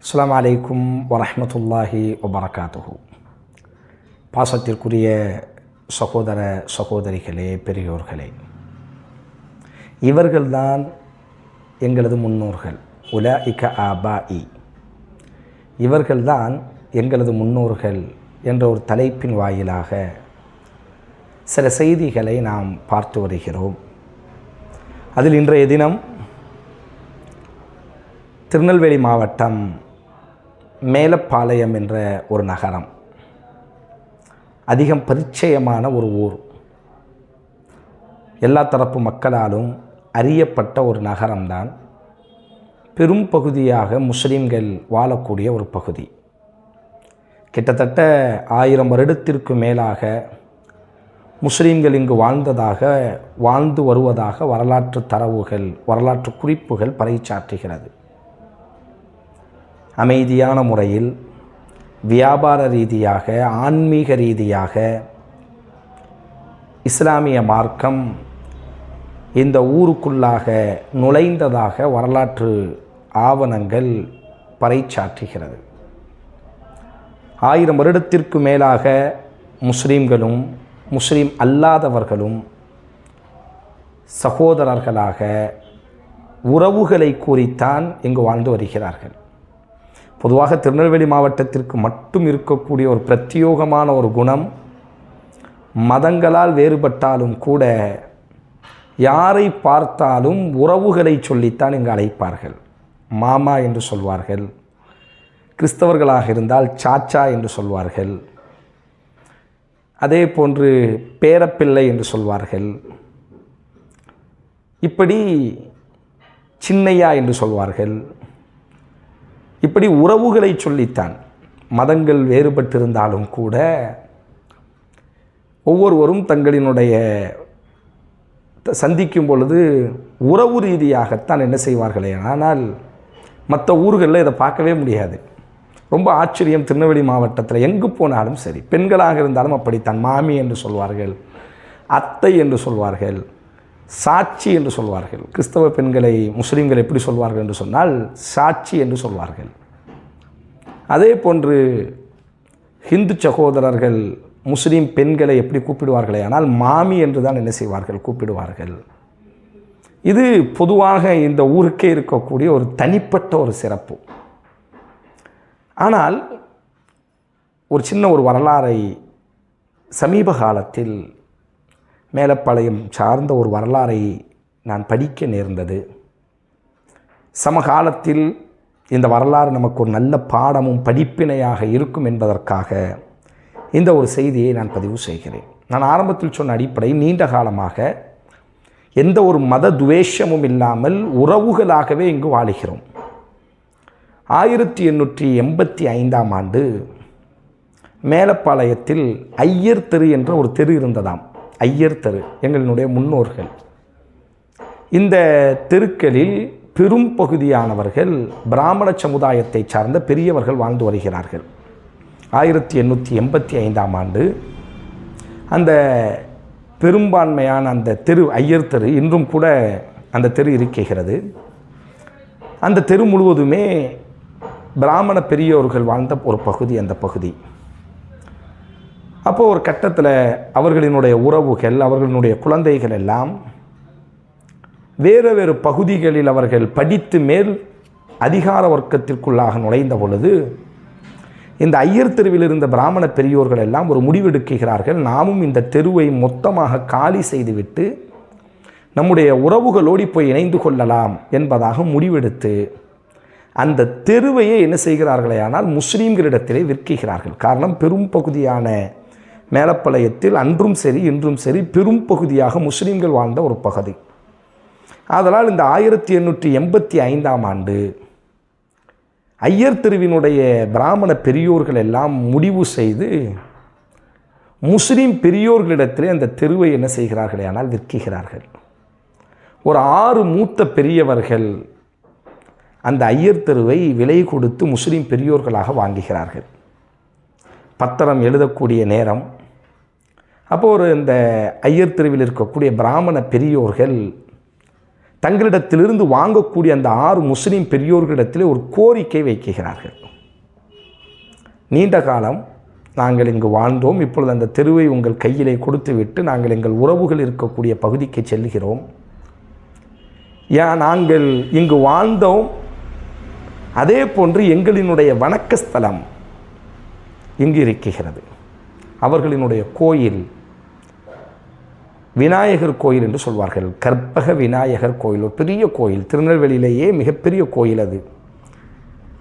அஸ்லாம் அலைக்கும் வரமத்துல்லாஹி வபரகாத்துஹு. பாசத்திற்குரிய சகோதர சகோதரிகளே பெரியோர்களே இவர்கள்தான் எங்களது முன்னோர்கள். உலாஇக ஆபாஇ. இவர்கள்தான் எங்களது முன்னோர்கள் என்ற ஒரு தலைப்பின் வாயிலாக சில செய்திகளை நாம் பார்த்து வருகிறோம். அதில் இன்றைய தினம் திருநெல்வேலி மாவட்டம் மேலப்பாளையம் என்ற ஒரு நகரம். அதிகம் பரிச்சயமான ஒரு ஊர். எல்லா தரப்பு மக்களாலும் அறியப்பட்ட ஒரு நகரம்தான். பெரும் பகுதியாக முஸ்லீம்கள் வாழக்கூடிய ஒரு பகுதி. கிட்டத்தட்ட ஆயிரம் வருடத்திற்கு மேலாக முஸ்லீம்கள் இங்கு வாழ்ந்ததாக வாழ்ந்து வருவதாக வரலாற்று தரவுகள் வரலாற்று குறிப்புகள் பறைச்சாற்றுகிறது அமைதியான முறையில் வியாபார ரீதியாக ஆன்மீக ரீதியாக இஸ்லாமிய மார்க்கம் இந்த ஊருக்குள்ளாக நுழைந்ததாக வரலாற்று ஆவணங்கள் பறைச்சாற்றுகிறது ஆயிரம் வருடத்திற்கு மேலாக முஸ்லீம்களும் முஸ்லீம் அல்லாதவர்களும் சகோதரர்களாக உறவுகளை கூறித்தான் இங்கு வாழ்ந்து வருகிறார்கள். பொதுவாக திருநெல்வேலி மாவட்டத்திற்கு மட்டும் இருக்கக்கூடிய ஒரு பிரத்யோகமான ஒரு குணம் மதங்களால் வேறுபட்டாலும் கூட யாரை பார்த்தாலும் உறவுகளை சொல்லித்தான் இங்கு அழைப்பார்கள். மாமா என்று சொல்வார்கள் கிறிஸ்தவர்களாக இருந்தால் சாச்சா என்று சொல்வார்கள் அதே போன்று பேரப்பிள்ளை என்று சொல்வார்கள். இப்படி சின்னையா என்று சொல்வார்கள். இப்படி உறவுகளை சொல்லித்தான். மதங்கள் வேறுபட்டிருந்தாலும் கூட ஒவ்வொருவரும் தங்களினுடைய சந்திக்கும் பொழுது உறவு ரீதியாகத்தான் என்ன செய்வார்களே? ஆனால் மற்ற ஊர்களில் இதை பார்க்கவே முடியாது. ரொம்ப ஆச்சரியம் திருநெல்வேலி மாவட்டத்தில் எங்கு போனாலும் சரி பெண்களாக இருந்தாலும் அப்படித்தான் மாமி என்று சொல்வார்கள் அத்தை என்று சொல்வார்கள். சாட்சி என்று சொல்வார்கள். கிறிஸ்தவ பெண்களை முஸ்லீம்கள் எப்படி சொல்வார்கள் என்று சொன்னால் சாட்சி என்று சொல்வார்கள். அதே போன்று ஹிந்து சகோதரர்கள் முஸ்லீம் பெண்களை எப்படி கூப்பிடுவார்களே ஆனால் மாமி என்று தான் என்ன செய்வார்கள் கூப்பிடுவார்கள். இது பொதுவாக இந்த ஊருக்கே இருக்கக்கூடிய ஒரு தனிப்பட்ட ஒரு சிறப்பு. ஆனால் ஒரு சின்ன ஒரு வரலாறை சமீப காலத்தில் மேலப்பாளையம் சார்ந்த ஒரு வரலாறை நான் படிக்க நேர்ந்தது. சமகாலத்தில் இந்த வரலாறு நமக்கு ஒரு நல்ல பாடமும் படிப்பினையாக இருக்கும் என்பதற்காக இந்த ஒரு செய்தியை நான் பதிவு செய்கிறேன். நான் ஆரம்பத்தில் சொன்ன அடிப்படையில் நீண்ட காலமாக எந்த ஒரு மத துவேஷமும் இல்லாமல் உறவுகளாகவே இங்கு வாழுகிறோம். ஆயிரத்தி எண்ணூற்றி எண்பத்தி ஐந்தாம் ஆண்டு மேலப்பாளையத்தில் ஐயர் தெரு என்ற ஒரு தெரு இருந்ததாம். ஐயர் தெரு எங்களினுடைய முன்னோர்கள். இந்த தெருக்களில் பெரும் பகுதியானவர்கள் பிராமண சமுதாயத்தை சார்ந்த பெரியவர்கள் வாழ்ந்து வருகிறார்கள். ஆயிரத்தி எண்ணூற்றி எண்பத்தி ஐந்தாம் ஆண்டு அந்த பெரும்பான்மையான அந்த தெரு ஐயர் தெரு இன்றும் கூட அந்த தெரு இருக்கிறது. அந்த தெரு முழுவதுமே பிராமண பெரியோர்கள் வாழ்ந்த ஒரு பகுதி அந்த பகுதி. அப்போது ஒரு கட்டத்தில் அவர்களினுடைய உறவுகள் அவர்களினுடைய குழந்தைகள் எல்லாம் வேறு வேறு பகுதிகளில் அவர்கள் படித்து மேல் அதிகார வர்க்கத்திற்குள்ளாக நுழைந்த பொழுது இந்த ஐயர் தெருவில் இருந்த பிராமண பெரியோர்கள் எல்லாம் ஒரு முடிவெடுக்கிறார்கள். நாமும் இந்த தெருவை மொத்தமாக காலி செய்துவிட்டு நம்முடைய உறவுகளோடி போய் இணைந்து கொள்ளலாம் என்பதாக முடிவெடுத்து அந்த தெருவையே என்ன செய்கிறார்களே ஆனால் முஸ்லீம்களிடத்திலே விற்கிறார்கள் காரணம் பெரும் பகுதியான மேலப்பாளையத்தில் அன்றும் சரி இன்றும் சரி பெரும் பகுதியாக முஸ்லீம்கள் வாழ்ந்த ஒரு பகுதி. ஆதலால் இந்த ஆயிரத்தி எண்ணூற்றி எண்பத்தி ஐந்தாம் ஆண்டு ஐயர் தெருவினுடைய பிராமண பெரியோர்கள் எல்லாம் முடிவு செய்து முஸ்லீம் பெரியோர்களிடத்திலே அந்த தெருவை என்ன செய்கிறார்களே ஆனால் விற்கிறார்கள் ஒரு ஆறு மூத்த பெரியவர்கள் அந்த ஐயர் தெருவை விலை கொடுத்து முஸ்லீம் பெரியோர்களாக வாங்குகிறார்கள். பத்திரம் எழுதக்கூடிய நேரம் அப்போது ஒரு இந்த ஐயர் தெருவில் இருக்கக்கூடிய பிராமண பெரியோர்கள் தங்களிடத்திலிருந்து வாங்கக்கூடிய அந்த ஆறு முஸ்லீம் பெரியோர்களிடத்திலே ஒரு கோரிக்கை வைக்கிறார்கள். நீண்ட காலம் நாங்கள் இங்கு வாழ்ந்தோம். இப்பொழுது அந்த தெருவை உங்கள் கையிலே கொடுத்துவிட்டு நாங்கள் எங்கள் உறவுகள் இருக்கக்கூடிய பகுதிக்கு செல்கிறோம். ஏன் நாங்கள் இங்கு வாழ்ந்தோம். அதே போன்று எங்களினுடைய வணக்க ஸ்தலம் இங்கு இருக்கிறது. அவர்களினுடைய கோயில் விநாயகர் கோயில் என்று சொல்வார்கள். கற்பக விநாயகர் கோயில் ஒரு பெரிய கோயில் திருநெல்வேலியிலேயே மிகப்பெரிய கோயில் அது.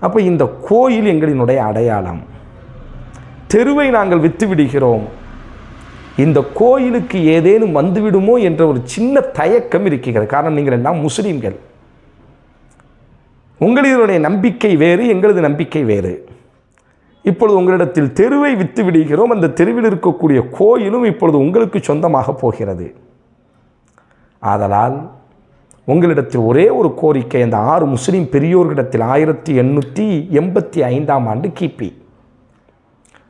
அப்போ இந்த கோயில் எங்களினுடைய அடையாளம். தெருவை நாங்கள் விற்று விடுகிறோம். இந்த கோயிலுக்கு ஏதேனும் வந்துவிடுமோ என்ற ஒரு சின்ன தயக்கம் இருக்கிறது. காரணம் நீங்கள் எல்லாம் முஸ்லீம்கள். உங்களினுடைய நம்பிக்கை வேறு எங்களது நம்பிக்கை வேறு. இப்பொழுது உங்களிடத்தில் தெருவை வித்து விடுகிறோம். அந்த தெருவில் இருக்கக்கூடிய கோயிலும் இப்பொழுது உங்களுக்கு சொந்தமாக போகிறது. ஆதலால் உங்களிடத்தில் ஒரே ஒரு கோரிக்கை அந்த ஆறு முஸ்லீம் பெரியோர்களிடத்தில் ஆயிரத்தி எண்ணூற்றி எண்பத்தி ஐந்தாம் ஆண்டு கிபி.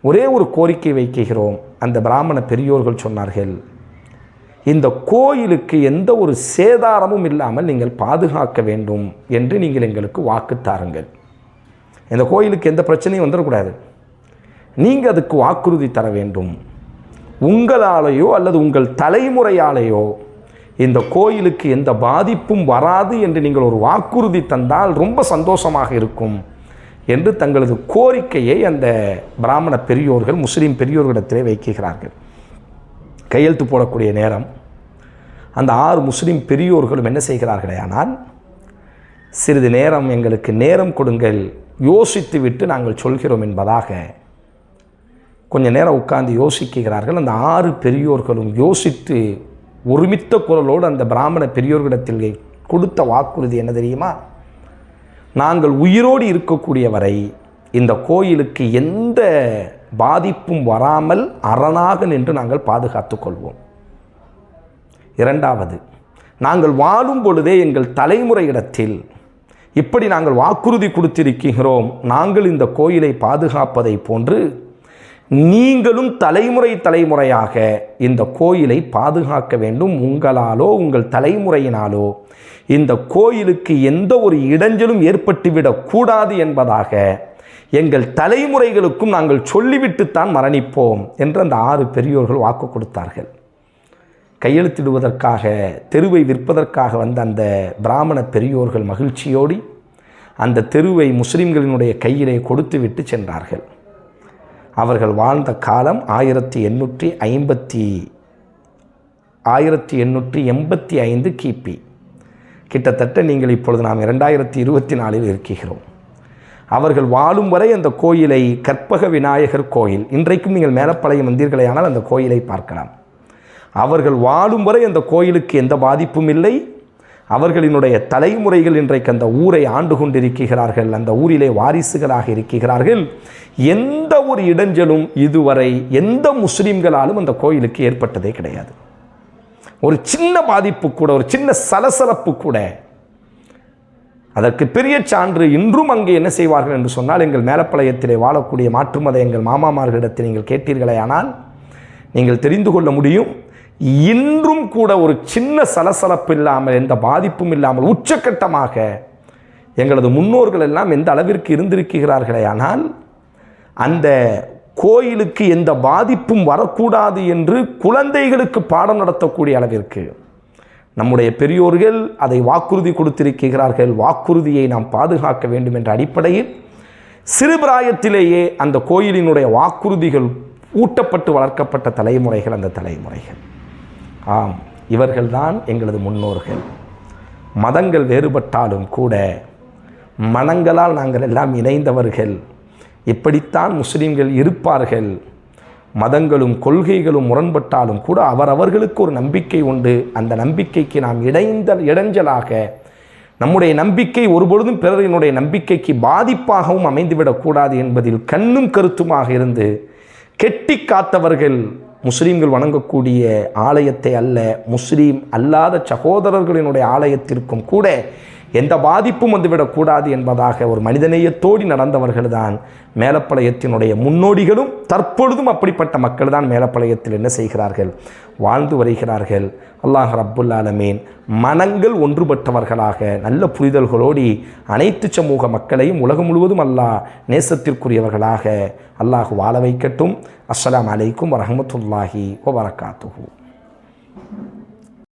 ஒரே ஒரு கோரிக்கை வைக்கிறோம். அந்த பிராமண பெரியோர்கள் சொன்னார்கள் இந்த கோயிலுக்கு எந்த ஒரு சேதாரமும் இல்லாமல் நீங்கள் பாதுகாக்க வேண்டும் என்று நீங்கள் எங்களுக்கு வாக்கு தாருங்கள். இந்த கோயிலுக்கு எந்த பிரச்சனையும் வந்துடக்கூடாது. நீங்கள் அதுக்கு வாக்குறுதி தர வேண்டும். உங்களாலேயோ அல்லது உங்கள் தலைமுறையாலேயோ இந்த கோயிலுக்கு எந்த பாதிப்பும் வராது என்று நீங்கள் ஒரு வாக்குறுதி தந்தால் ரொம்ப சந்தோஷமாக இருக்கும் என்று தங்களது கோரிக்கையை அந்த பிராமண பெரியோர்கள் முஸ்லீம் பெரியோர்களிடத்திலே வைக்கிறார்கள். கையெழுத்து போடக்கூடிய நேரம். அந்த ஆறு முஸ்லீம் பெரியோர்களும் என்ன செய்கிறார்களே ஆனால் சிறிது நேரம் எங்களுக்கு நேரம் கொடுங்கள். யோசித்து விட்டு நாங்கள் சொல்கிறோம் என்பதாக கொஞ்ச நேரம் உட்கார்ந்து யோசிக்கிறார்கள். அந்த ஆறு பெரியோர்களும் யோசித்து ஒருமித்த குரலோடு அந்த பிராமண பெரியோர்களிடத்தில் கொடுத்த வாக்குறுதி என்ன தெரியுமா? நாங்கள் உயிரோடு இருக்கக்கூடிய வரை இந்த கோயிலுக்கு எந்த பாதிப்பும் வராமல் அரணாக நின்று நாங்கள் பாதுகாத்து கொள்வோம். இரண்டாவது நாங்கள் வாழும் பொழுதே எங்கள் தலைமுறையிடத்தில் இப்படி நாங்கள் வாக்குறுதி கொடுத்திருக்கிறோம் நாங்கள் இந்த கோயிலை பாதுகாப்பதை போன்று நீங்களும் தலைமுறை தலைமுறையாக இந்த கோயிலை பாதுகாக்க வேண்டும். உங்களாலோ உங்கள் தலைமுறையினாலோ இந்த கோயிலுக்கு எந்த ஒரு இடைஞ்சலும் ஏற்பட்டுவிடக் கூடாது என்பதாக எங்கள் தலைமுறைகளுக்கும் நாங்கள் சொல்லிவிட்டுத்தான் மரணிப்போம் என்று அந்த ஆறு பெரியோர்கள் வாக்கு கொடுத்தார்கள். கையெழுத்திடுவதற்காக தெருவை விற்பதற்காக வந்த அந்த பிராமண பெரியோர்கள் மகிழ்ச்சியோடி அந்த தெருவை முஸ்லிம்களினுடைய கையிலே கொடுத்து விட்டு சென்றார்கள். அவர்கள் வாழ்ந்த காலம் ஆயிரத்தி எண்ணூற்றி ஐம்பத்தி ஆயிரத்தி எண்ணூற்றி எண்பத்தி ஐந்து கிபி. கிட்டத்தட்ட நீங்கள் இப்பொழுது நாம் இரண்டாயிரத்தி இருபத்தி நாலில் இருக்கிறோம். அவர்கள் வாழும் வரை அந்த கோயிலை கற்பக விநாயகர் கோயில் இன்றைக்கும் நீங்கள் மேலப்பாளையம் வந்தீர்களேயானால் அந்த கோயிலை பார்க்கலாம். அவர்கள் வாழும் வரை அந்த கோயிலுக்கு எந்த பாதிப்பும் இல்லை. அவர்களினுடைய தலைமுறைகள் இன்றைக்கு அந்த ஊரை ஆண்டு கொண்டிருக்கிறார்கள் அந்த ஊரிலே வாரிசுகளாக இருக்கிறார்கள். எந்த ஒரு இடைஞ்சலும் இதுவரை எந்த முஸ்லீம்களாலும் அந்த கோயிலுக்கு ஏற்பட்டதே கிடையாது. ஒரு சின்ன பாதிப்பு கூட ஒரு சின்ன சலசலப்பு கூட. அதற்கு பெரிய சான்று இன்றும் அங்கே என்ன செய்வார்கள் என்று சொன்னால் எங்கள் மேலப்பாளையத்திலே வாழக்கூடிய மாற்று மத எங்கள் மாமாமார்களிடத்தில் நீங்கள் கேட்டீர்களே ஆனால் நீங்கள் தெரிந்து கொள்ள முடியும் இன்றும் கூட ஒரு சின்ன சலசலப்பு இல்லாமல் எந்த பாதிப்பும் இல்லாமல் உச்சக்கட்டமாக எங்களது முன்னோர்கள் எல்லாம் எந்த அளவிற்கு இருந்திருக்கிறார்களே ஆனால் அந்த கோயிலுக்கு எந்த பாதிப்பும் வரக்கூடாது என்று குழந்தைகளுக்கு பாடம் நடத்தக்கூடிய அளவிற்கு நம்முடைய பெரியோர்கள் அதை வாக்குறுதி கொடுத்திருக்கிறார்கள். வாக்குறுதியை நாம் பாதுகாக்க வேண்டும் என்ற அடிப்படையில் சிறுபிராயத்திலேயே அந்த கோயிலினுடைய வாக்குறுதிகள் ஊட்டப்பட்டு வளர்க்கப்பட்ட தலைமுறைகள் அந்த தலைமுறைகள். ஆம் இவர்கள்தான் எங்களது முன்னோர்கள். மதங்கள் வேறுபட்டாலும் கூட மனங்களால் நாங்கள் எல்லாம் இணைந்தவர்கள். இப்படித்தான் முஸ்லீம்கள் இருப்பார்கள். மதங்களும் கொள்கைகளும் முரண்பட்டாலும் கூட அவரவர்களுக்கு ஒரு நம்பிக்கை உண்டு. அந்த நம்பிக்கைக்கு நாம் இடைந்த இடைஞ்சலாக நம்முடைய நம்பிக்கை ஒருபொழுதும் பிறரினுடைய நம்பிக்கைக்கு பாதிப்பாகவும் அமைந்துவிடக்கூடாது என்பதில் கண்ணும் கருத்துமாக இருந்து கெட்டி காத்தவர்கள் முஸ்லீம்கள் வணங்கக்கூடிய ஆலயத்தை அல்ல முஸ்லீம் அல்லாத சகோதரர்களினுடைய ஆலயத்திற்கும் கூட எந்த பாதிப்பும் வந்துவிடக்கூடாது என்பதாக ஒரு மனிதநேயத்தோடி நடந்தவர்கள் தான் மேலப்பளையத்தினுடைய முன்னோடிகளும் தற்பொழுதும் அப்படிப்பட்ட மக்கள் தான் மேலப்பழையத்தில் என்ன செய்கிறார்கள்? வாழ்ந்து வருகிறார்கள். அல்லாஹ் ரப்புல் ஆலமீன் மனங்கள் ஒன்றுபட்டவர்களாக நல்ல புரிதல்களோடி அனைத்து சமூக மக்களையும் உலகம் முழுவதும் அல்லாஹ் நேசத்திற்குரியவர்களாக அல்லாஹ் வாழ வைக்கட்டும். அஸ்லாம் அலைக்கும் வரஹ்மத்துல்லாஹி வபரகாத்துஹு.